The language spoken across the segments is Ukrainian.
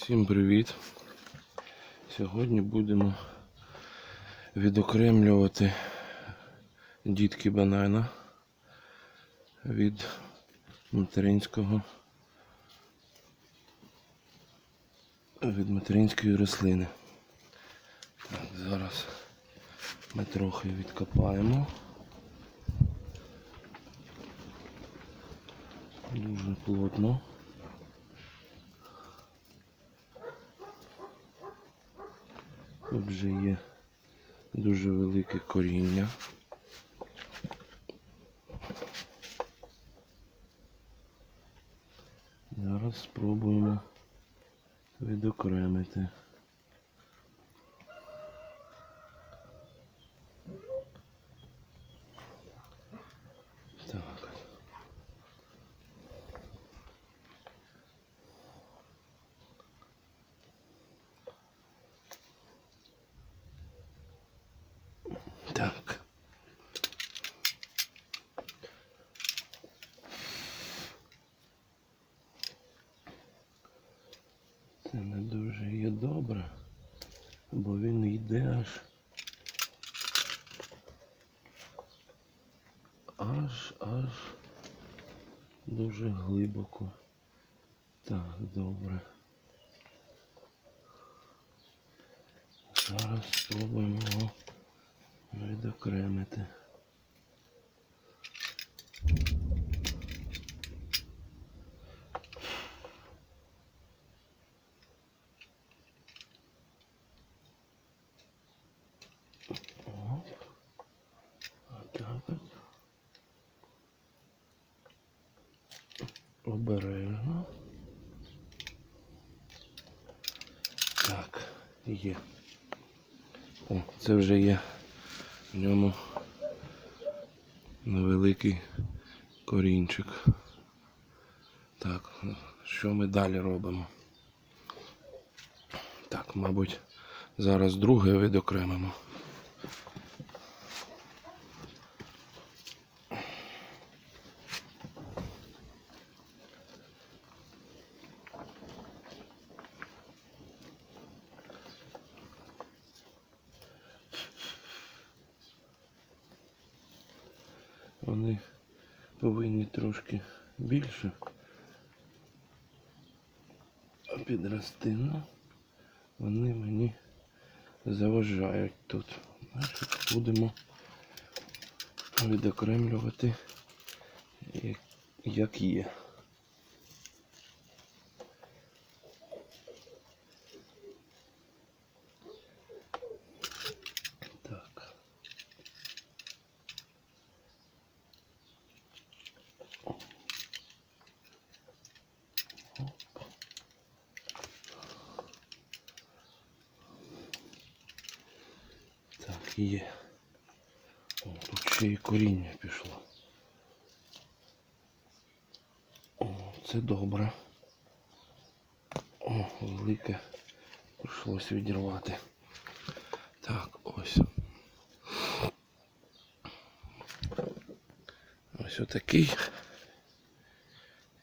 Всім привіт! Сьогодні будемо відокремлювати дітки банана від материнського від материнської рослини. Так, зараз ми трохи відкопаємо. Дуже плотно. Тут вже є дуже велике коріння. Зараз спробуємо відокремити. Так. Так. Це не дуже є добре, бо він йде аж. Аж аж дуже глибоко. Так, добре. Зараз спробуємо його відокремити. Обережно. Так, є. О, це вже є в ньому невеликий корінчик. Так, що ми далі робимо? Так, мабуть, зараз друге відокремимо. Вони повинні трошки більше підрости, ну вони мені заважають тут. Значить, будемо відокремлювати як є. Так. Є. О, тут ще і коріння пішло. О, це добре. О, велике. Прийшлось відірвати. Так, ось. Ось отакий.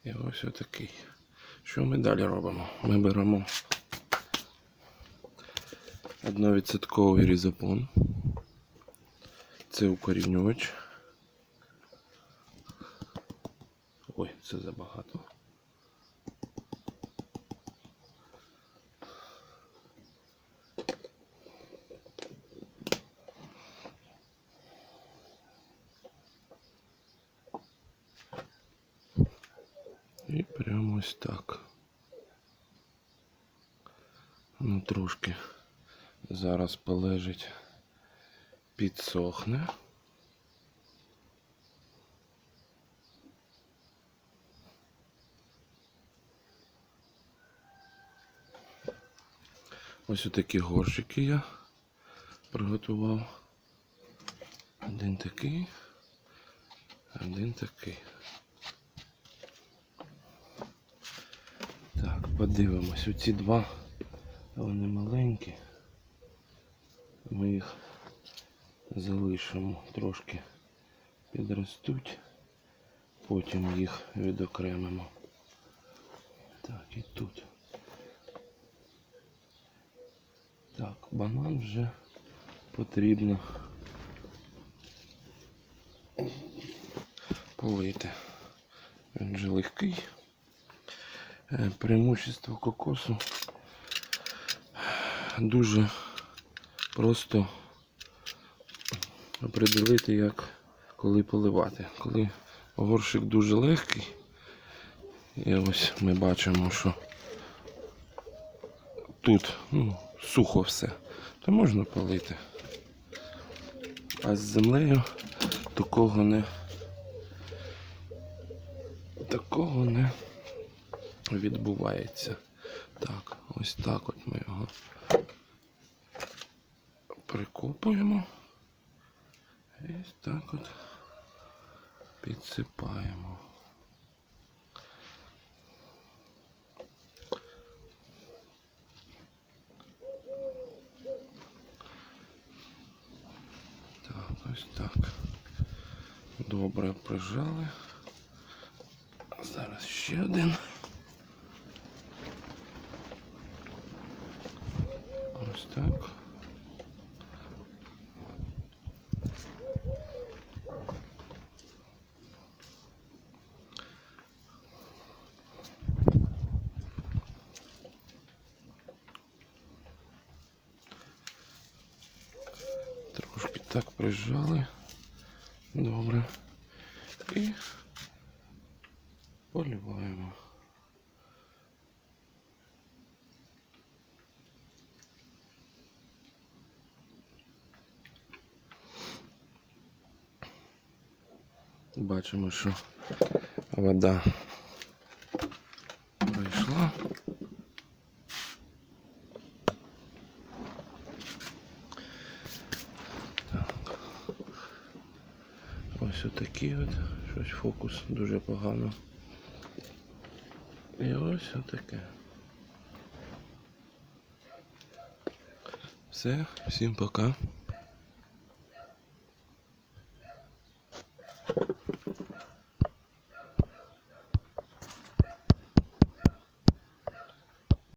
І ось отакий. Що ми далі робимо? Ми беремо одновідсотковий різопон. Це укорінювач. Ой, це забагато. І прямо ось так. Ну, трошки зараз полежить, підсохне. Ось такі горщики я приготував. Один такий, один такий. Так, подивимось. Оці два вони маленькі. Ми їх залишимо трошки підростуть, потім їх відокремимо. Так, і тут Так, банан вже потрібно полити. Він вже легкий. Е, Преимущество кокосу дуже просто определити, як коли поливати. Коли горщик дуже легкий, і ось ми бачимо, що тут ну, сухо все, то можна полити. А з землею такого не такого не відбувається. Так, ось так от ми його прикопуємо. І так от підсипаємо. Так, ось так. Добре прижали. Зараз ще один. Ось так. Трошки так прижали. Добре. І поливаємо. Бачимо, що вода прийшла. Так. Ось отакий от. Щось фокус дуже погано. І ось отаке. Все, всім пока.